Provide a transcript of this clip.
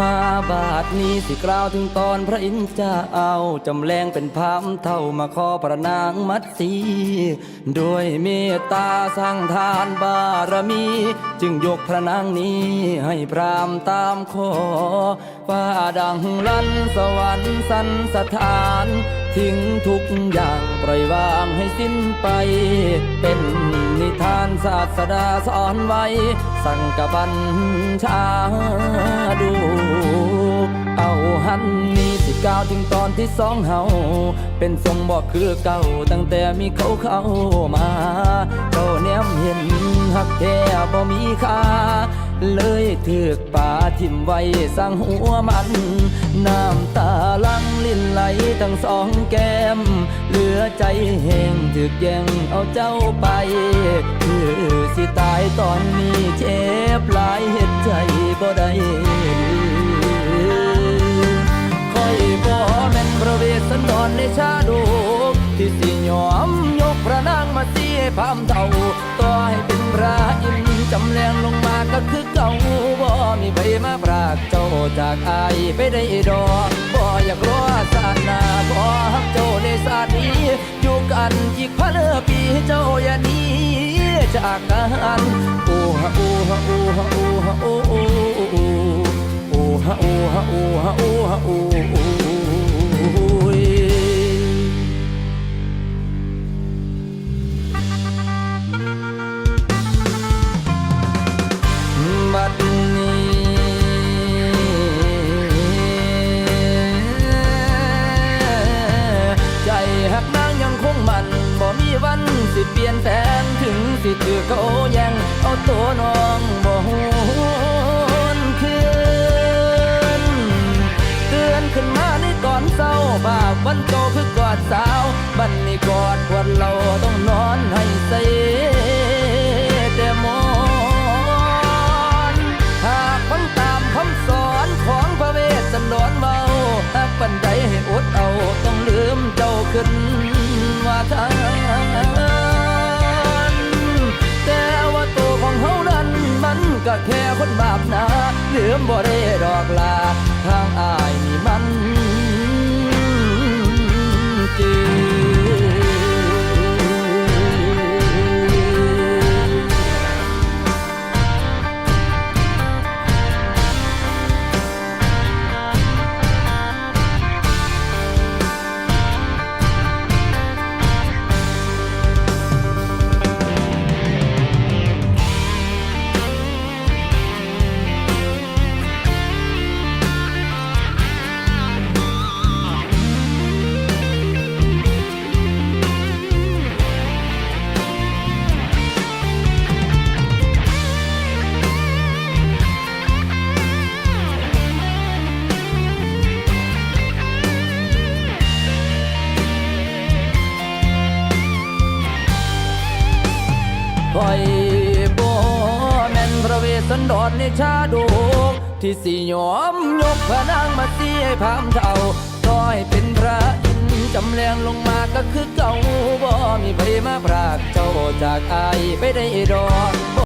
มาบาทนี้สิกล่าวถึงตอนพระอินทร์จะเอาจำแรงเป็นพามเท่ามาขอพระนางมัดสีด้วยเมตตาสร้างทานบารมี จึงยกพระนางนี้ให้พรามตามขอฟ้าดังลั่นสวรรค์สันสถาน ทิ้งทุกอย่างปล่อยวางให้สิ้นไป เป็นนิทานศาสดาสอนไว้ สั่งกบัญชาดู เอาหันนี้สิก้าวถึงตอนที่สองเฮาเป็นทรงบอกคือเก่าตั้งแต่มีเขาเข้ามาเขาแนมเห็นหักแท้บ่มีค่า เลยถือกป่าทิมไว้สร้างหัวมัน น้ำตาลังลิ้นไหลทั้งสองแก้ม เหลือใจแห้งถึกแย่งเอาเจ้าไปคือสิตายตอนนี้เจ็บหลายเหตุใจบ่ได้คอยบ่แม่นพระเวสสันดรในชาดกที่สิยอมยกพระนางมาเสียพามเท่าต่อให้เป็นพระอินำแรงลงมาก็คือเก่าบ่มีใบมาปรากเจ้าจากอายไปได้ดอกบ่อยากรอสานาบ่ฮักเจ้าในสาสตร์นี้อยู่กันอีกพันปีเจ้าอย่านี้จากกันโอ้ฮะโอ้ฮะโอ้ฮะโอ้ฮะอู้ สิเปลี่ยนแปลงถึงสิถือเขายังเอาตัวน้องบ่หวนคืนเตือนขึ้นมาในตอนเศร้าบาปวันโตคือกอดสาว บันนี้กอดควรเราต้องนอนให้ใสแต่มอนหากฟังตามคำสอนของพระเวสสันดรเบาหากปันใดให้อดเอาต้องลืมเจ้าขึ้นว่าทาน แค่คนบาปนะลืมบ่ได้ดอกลาทางอา คอยบ่แม่นพระเวสสันดรในชาดกที่สิยอมยกพระนางมาเสียให้พามเท่าต้อยเป็นพระอินจำแรงลงมาก็คือเก่าบ่มีใครมาปรากเจ้าจากอายไปได้ดอก